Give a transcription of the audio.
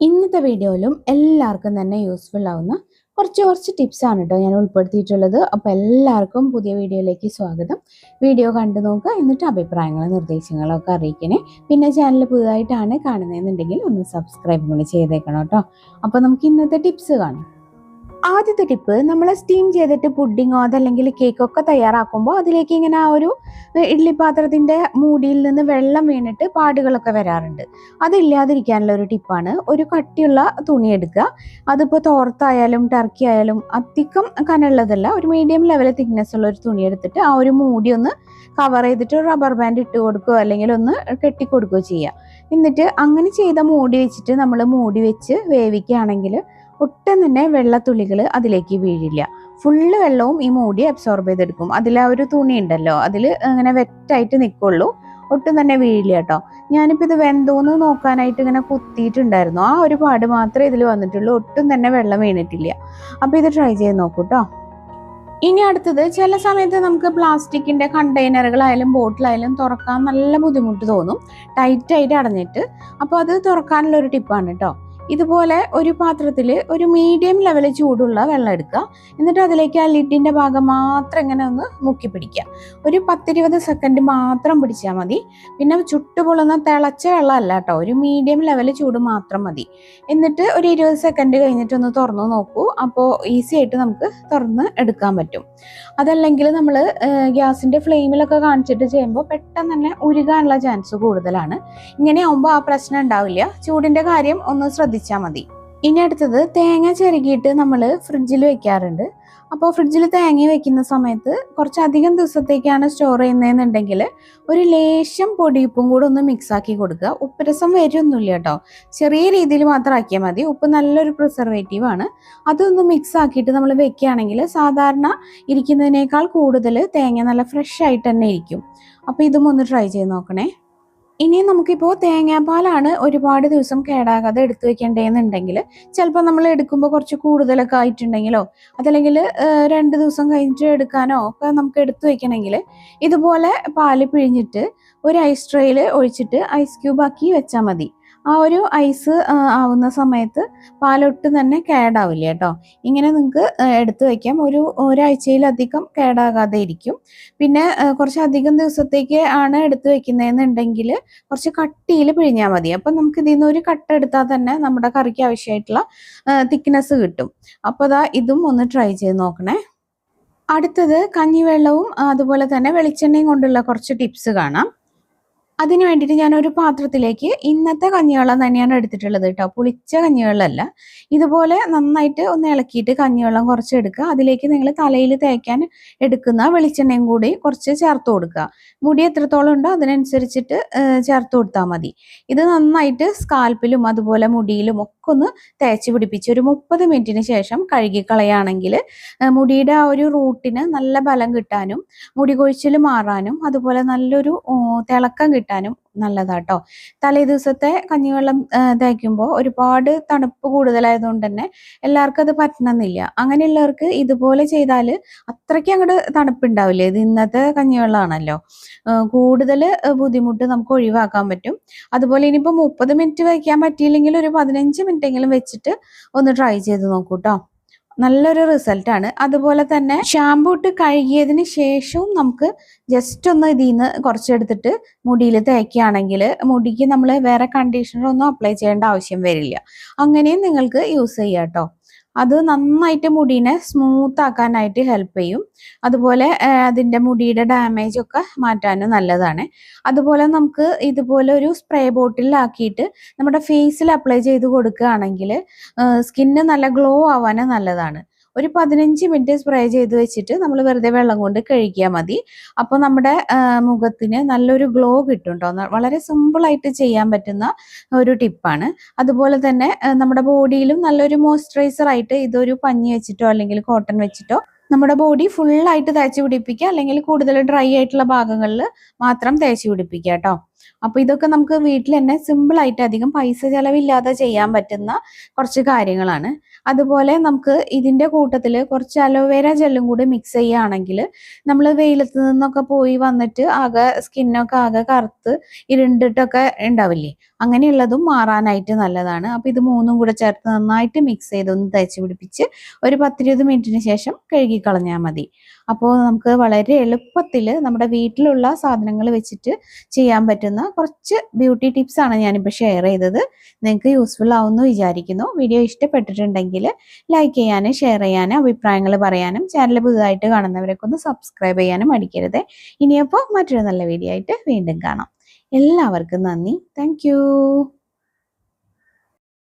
ഇന്നത്തെ വീഡിയോയിലും എല്ലാവർക്കും തന്നെ യൂസ്ഫുൾ ആവുന്ന കുറച്ച് കുറച്ച് ടിപ്സാണ് കേട്ടോ ഞാൻ ഉൾപ്പെടുത്തിയിട്ടുള്ളത്. അപ്പോൾ എല്ലാവർക്കും പുതിയ വീഡിയോയിലേക്ക് സ്വാഗതം. വീഡിയോ കണ്ടു നോക്കുക എന്നിട്ട് അഭിപ്രായങ്ങളും നിർദ്ദേശങ്ങളും ഒക്കെ അറിയിക്കണേ. പിന്നെ ചാനൽ പുതുതായിട്ടാണ് കാണുന്നതെന്നുണ്ടെങ്കിൽ ഒന്ന് സബ്സ്ക്രൈബ് കൂടി ചെയ്തേക്കണം കേട്ടോ അപ്പോൾ നമുക്ക് ഇന്നത്തെ ടിപ്സ് കാണാം. ആദ്യത്തെ ടിപ്പ് നമ്മൾ സ്റ്റീം ചെയ്തിട്ട് പുഡിങ്ങോ അതല്ലെങ്കിൽ കേക്കൊക്കെ തയ്യാറാക്കുമ്പോൾ അതിലേക്ക് ഇങ്ങനെ ആ ഒരു ഇഡ്ഡലി പാത്രത്തിന്റെ മൂടിയിൽ നിന്ന് വെള്ളം വീണിട്ട് പാടുകളൊക്കെ വരാറുണ്ട്. അതില്ലാതിരിക്കാനുള്ള ഒരു ടിപ്പാണ് ഒരു കട്ടിയുള്ള തുണി എടുക്കുക. അതിപ്പോൾ തോർത്തായാലും ടർക്കി ആയാലും അധികം കനമുള്ളതല്ല ഒരു മീഡിയം ലെവൽ തിക്നെസ് ഉള്ള ഒരു തുണി എടുത്തിട്ട് ആ ഒരു മൂടി ഒന്ന് കവർ ചെയ്തിട്ട് റബ്ബർ ബാൻഡ് ഇട്ട് കൊടുക്കുകയോ അല്ലെങ്കിൽ ഒന്ന് കെട്ടിക്കൊടുക്കുകയോ ചെയ്യുക. എന്നിട്ട് അങ്ങനെ ചെയ്ത മൂടി വെച്ചിട്ട് നമ്മൾ മൂടി വെച്ച് വേവിക്കുകയാണെങ്കിൽ ഒട്ടും തന്നെ വെള്ളത്തുള്ളികൾ അതിലേക്ക് വീഴില്ല. ഫുള്ള് വെള്ളവും ഈ മൂടി അബ്സോർബ് ചെയ്തെടുക്കും. അതിൽ ആ ഒരു തുണി ഉണ്ടല്ലോ അതിൽ അങ്ങനെ വെറ്റായിട്ട് നിൽക്കുള്ളൂ ഒട്ടും തന്നെ വീഴില്ല കേട്ടോ. ഞാനിപ്പോൾ ഇത് വെന്തോന്ന് നോക്കാനായിട്ട് ഇങ്ങനെ കുത്തിയിട്ടുണ്ടായിരുന്നു. ആ ഒരു പാട് മാത്രമേ ഇതിൽ വന്നിട്ടുള്ളൂ. ഒട്ടും തന്നെ വെള്ളം വീണിട്ടില്ല. അപ്പോൾ ഇത് ട്രൈ ചെയ്ത് നോക്കൂ കേട്ടോ ഇനി അടുത്തത് ചില സമയത്ത് നമുക്ക് പ്ലാസ്റ്റിക്കിന്റെ കണ്ടെയ്നറുകളായാലും ബോട്ടിലായാലും തുറക്കാൻ നല്ല ബുദ്ധിമുട്ട് തോന്നും. ടൈറ്റായിട്ട് അടഞ്ഞിട്ട്. അപ്പോൾ അത് തുറക്കാനുള്ള ഒരു ടിപ്പാണ് കേട്ടോ ഇതുപോലെ ഒരു പാത്രത്തിൽ ഒരു മീഡിയം ലെവൽ ചൂടുള്ള വെള്ളം എടുക്കുക. എന്നിട്ട് അതിലേക്ക് ആ ലിഡിന്റെ ഭാഗം മാത്രം ഇങ്ങനെ ഒന്ന് മുക്കി പിടിക്കുക. ഒരു പത്തിരുപത് സെക്കൻഡ് മാത്രം പിടിച്ചാൽ മതി. പിന്നെ ചുട്ടുപൊള്ളുന്ന തിളച്ച വെള്ളമല്ല കേട്ടോ. ഒരു മീഡിയം ലെവൽ ചൂട് മാത്രം മതി. എന്നിട്ട് ഒരു ഇരുപത് സെക്കൻഡ് കഴിഞ്ഞിട്ട് ഒന്ന് തുറന്നു നോക്കൂ. അപ്പോൾ ഈസി ആയിട്ട് നമുക്ക് തുറന്ന് എടുക്കാൻ പറ്റും. അതല്ലെങ്കിൽ നമ്മൾ ഗ്യാസിന്റെ ഫ്ലെയിമിലൊക്കെ കാണിച്ചിട്ട് ചെയ്യുമ്പോൾ പെട്ടെന്ന് തന്നെ ഉരുകാനുള്ള ചാൻസ് കൂടുതലാണ്. ഇങ്ങനെ ആവുമ്പോൾ ആ പ്രശ്നം ഉണ്ടാവില്ല. ചൂടിന്റെ കാര്യം ഒന്ന് ശ്രദ്ധിച്ചാൽ മതി. ഇനി അടുത്തത് തേങ്ങ ചിരകിയിട്ട് നമ്മൾ ഫ്രിഡ്ജിൽ വെക്കാറുണ്ട്. അപ്പോൾ ഫ്രിഡ്ജിൽ തേങ്ങ വെക്കുന്ന സമയത്ത് കുറച്ചധികം ദിവസത്തേക്കാണ് സ്റ്റോർ ചെയ്യുന്നതെന്നുണ്ടെങ്കിൽ ഒരു ലേശം പൊടിയുപ്പും കൂടെ ഒന്ന് മിക്സ് ആക്കി കൊടുക്കുക. ഉപ്പ് രസം വരുമൊന്നുമില്ല കേട്ടോ. ചെറിയ രീതിയിൽ മാത്രം ആക്കിയാൽ മതി. ഉപ്പ് നല്ലൊരു പ്രിസർവേറ്റീവ് ആണ്. അതൊന്ന് മിക്സ് ആക്കിയിട്ട് നമ്മൾ വെക്കുകയാണെങ്കിൽ സാധാരണ ഇരിക്കുന്നതിനേക്കാൾ കൂടുതൽ തേങ്ങ നല്ല ഫ്രഷ് ആയിട്ട് തന്നെ ഇരിക്കും. അപ്പോൾ ഇതും ഒന്ന് ട്രൈ ചെയ്ത് നോക്കണേ. ഇനി നമുക്കിപ്പോൾ തേങ്ങാപ്പാലാണ് ഒരുപാട് ദിവസം കേടാകാതെ എടുത്തു വെക്കേണ്ടതെന്നുണ്ടെങ്കിൽ ചിലപ്പോൾ നമ്മൾ എടുക്കുമ്പോൾ കുറച്ച് കൂടുതലൊക്കെ ആയിട്ടുണ്ടെങ്കിലോ അതല്ലെങ്കിൽ രണ്ട് ദിവസം കഴിഞ്ഞിട്ട് എടുക്കാനോ ഒക്കെ നമുക്ക് എടുത്തു വെക്കണമെങ്കിൽ ഇതുപോലെ പാൽ പിഴിഞ്ഞിട്ട് ഒരു ഐസ് ട്രേയിൽ ഒഴിച്ചിട്ട് ഐസ് ക്യൂബാക്കി വെച്ചാൽ മതി. ആ ഒരു ഐസ് ആവുന്ന സമയത്ത് പാലൊട്ടും തന്നെ കേടാവില്ല കേട്ടോ ഇങ്ങനെ നിങ്ങൾക്ക് എടുത്തു വയ്ക്കാം ഒരു ഒരാഴ്ചയിലധികം കേടാകാതെ ഇരിക്കും. പിന്നെ കുറച്ചധികം ദിവസത്തേക്ക് ആണ് എടുത്തു വെക്കുന്നതെന്നുണ്ടെങ്കിൽ കുറച്ച് കട്ടിയിൽ പിഴിഞ്ഞാൽ മതി. അപ്പം നമുക്ക് ഇതിൽ നിന്ന് ഒരു കട്ട എടുത്താൽ തന്നെ നമ്മുടെ കറിക്ക് ആവശ്യമായിട്ടുള്ള തിക്നെസ് കിട്ടും. അപ്പോൾ അതാ ഇതും ഒന്ന് ട്രൈ ചെയ്ത് നോക്കണേ. അടുത്തത് കഞ്ഞിവെള്ളവും അതുപോലെ തന്നെ വെളിച്ചെണ്ണയും കൊണ്ടുള്ള കുറച്ച് ടിപ്സ് കാണാം. അതിന് വേണ്ടിയിട്ട് ഞാൻ ഒരു പാത്രത്തിലേക്ക് ഇന്നത്തെ കഞ്ഞിവെള്ളം തന്നെയാണ് എടുത്തിട്ടുള്ളത് കേട്ടോ. പുളിച്ച കഞ്ഞിവെള്ളമല്ല. ഇതുപോലെ നന്നായിട്ട് ഒന്ന് ഇളക്കിയിട്ട് കഞ്ഞിവെള്ളം കുറച്ച് എടുക്കുക. അതിലേക്ക് നിങ്ങൾ തലയിൽ തേക്കാൻ എടുക്കുന്ന വെളിച്ചെണ്ണയും കൂടി കുറച്ച് ചേർത്ത് കൊടുക്കുക. മുടി എത്രത്തോളം ഉണ്ടോ അതിനനുസരിച്ചിട്ട് ചേർത്ത് കൊടുത്താൽ മതി. ഇത് നന്നായിട്ട് സ്കാൽപ്പിലും അതുപോലെ മുടിയിലും ഒന്ന് തേച്ച് പിടിപ്പിച്ച് ഒരു മുപ്പത് മിനിറ്റിന് ശേഷം കഴുകിക്കളയാണെങ്കിൽ മുടിയുടെ ആ ഒരു റൂട്ടിന് നല്ല ബലം കിട്ടാനും മുടി കൊഴിച്ചിൽ മാറാനും അതുപോലെ നല്ലൊരു തിളക്കം കിട്ടാനും നല്ലതാട്ടോ. തലേ ദിവസത്തെ കഞ്ഞിവെള്ളം തേക്കുമ്പോൾ ഒരുപാട് തണുപ്പ് കൂടുതലായതുകൊണ്ട് തന്നെ എല്ലാവർക്കും അത് പറ്റണമെന്നില്ല. അങ്ങനെയുള്ളവർക്ക് ഇതുപോലെ ചെയ്താൽ അത്രയ്ക്ക് അങ്ങോട്ട് തണുപ്പുണ്ടാവില്ല. ഇത് ഇന്നത്തെ കഞ്ഞിവെള്ളമാണല്ലോ കൂടുതൽ ബുദ്ധിമുട്ട് നമുക്ക് ഒഴിവാക്കാൻ പറ്റും. അതുപോലെ ഇനിയിപ്പോൾ മുപ്പത് മിനിറ്റ് വയ്ക്കാൻ പറ്റിയില്ലെങ്കിൽ ഒരു പതിനഞ്ച് മിനിറ്റെങ്കിലും വെച്ചിട്ട് ഒന്ന് ട്രൈ ചെയ്ത് നോക്കൂ കേട്ടോ നല്ലൊരു റിസൾട്ടാണ് അതുപോലെ തന്നെ ഷാമ്പൂ ഇട്ട് കഴുകിയതിന് ശേഷവും നമുക്ക് ജസ്റ്റ് ഒന്ന് ഇതിൽ നിന്ന് കുറച്ചെടുത്തിട്ട് മുടിയിൽ തേക്കുകയാണെങ്കിൽ മുടിക്ക് നമ്മൾ വേറെ കണ്ടീഷണർ ഒന്നും അപ്ലൈ ചെയ്യേണ്ട ആവശ്യം വരില്ല. അങ്ങനെയും നിങ്ങൾക്ക് യൂസ് ചെയ്യാം കേട്ടോ അത് നന്നായിട്ട് മുടീനെ സ്മൂത്ത് ആക്കാനായിട്ട് ഹെൽപ്പ് ചെയ്യും. അതുപോലെ അതിന്റെ മുടിയുടെ ഡാമേജ് ഒക്കെ മാറ്റാനും നല്ലതാണ്. അതുപോലെ നമുക്ക് ഇതുപോലെ ഒരു സ്പ്രേ ബോട്ടിലാക്കിയിട്ട് നമ്മുടെ ഫേസിൽ അപ്ലൈ ചെയ്ത് കൊടുക്കുകയാണെങ്കിൽ സ്കിന്ന് നല്ല ഗ്ലോ ആവാനും നല്ലതാണ്. ഒരു പതിനഞ്ച് മിനിറ്റ് സ്പ്രേ ചെയ്ത് വെച്ചിട്ട് നമ്മൾ വെറുതെ വെള്ളം കൊണ്ട് കഴുകിയാൽ മതി. അപ്പോൾ നമ്മുടെ മുഖത്തിന് നല്ലൊരു ഗ്ലോ കിട്ടും കേട്ടോ വളരെ സിമ്പിളായിട്ട് ചെയ്യാൻ പറ്റുന്ന ഒരു ടിപ്പാണ് അതുപോലെ തന്നെ നമ്മുടെ ബോഡിയിലും നല്ലൊരു മോയ്സ്ചറൈസർ ആയിട്ട് ഇതൊരു പഞ്ഞി വെച്ചിട്ടോ അല്ലെങ്കിൽ കോട്ടൺ വെച്ചിട്ടോ നമ്മുടെ ബോഡി ഫുള്ളായിട്ട് തേച്ച് പിടിപ്പിക്കുക. അല്ലെങ്കിൽ കൂടുതൽ ഡ്രൈ ആയിട്ടുള്ള ഭാഗങ്ങളിൽ മാത്രം തേച്ച് പിടിപ്പിക്കുക കേട്ടോ അപ്പോൾ ഇതൊക്കെ നമുക്ക് വീട്ടിൽ തന്നെ സിമ്പിൾ ആയിട്ട് അധികം പൈസ ചെലവില്ലാതെ ചെയ്യാൻ പറ്റുന്ന കുറച്ച് കാര്യങ്ങളാണ്. അതുപോലെ നമുക്ക് ഇതിന്റെ കൂട്ടത്തിൽ കുറച്ച് അലോവേര ജെല്ലും കൂടി മിക്സ് ചെയ്യുകയാണെങ്കിൽ നമ്മൾ വെയിലത്ത് നിന്നൊക്കെ പോയി വന്നിട്ട് ആകെ സ്കിന്നൊക്കെ ആകെ കറുത്ത് ഇരുണ്ടിട്ടൊക്കെ ഉണ്ടാവില്ലേ? അങ്ങനെയുള്ളതും മാറാനായിട്ട് നല്ലതാണ്. അപ്പോൾ ഇത് മൂന്നും കൂടെ ചേർത്ത് നന്നായിട്ട് മിക്സ് ചെയ്തൊന്ന് തേച്ച് പിടിപ്പിച്ച് ഒരു പത്തിരുപത് മിനിറ്റിന് ശേഷം കഴുകി കളഞ്ഞാൽ മതി. അപ്പോൾ നമുക്ക് വളരെ എളുപ്പത്തിൽ നമ്മുടെ വീട്ടിലുള്ള സാധനങ്ങൾ വെച്ചിട്ട് ചെയ്യാൻ പറ്റുന്ന കുറച്ച് ബ്യൂട്ടി ടിപ്സ് ആണ് ഞാനിപ്പോൾ ഷെയർ ചെയ്തത്. നിങ്ങൾക്ക് യൂസ്ഫുൾ ആവുമെന്ന് വിചാരിക്കുന്നു. വീഡിയോ ഇഷ്ടപ്പെട്ടിട്ടുണ്ടെങ്കിൽ ലൈക്ക് ചെയ്യാനും ഷെയർ ചെയ്യാനും അഭിപ്രായങ്ങൾ പറയാനും ചാനൽ പുതുതായിട്ട് കാണുന്നവരൊക്കെ ഒന്ന് സബ്സ്ക്രൈബ് ചെയ്യാനും മടിക്കരുത്. ഇനിയപ്പോൾ മറ്റൊരു നല്ല വീഡിയോ ആയിട്ട് വീണ്ടും കാണാം. എല്ലാവർക്കും നന്ദി. താങ്ക്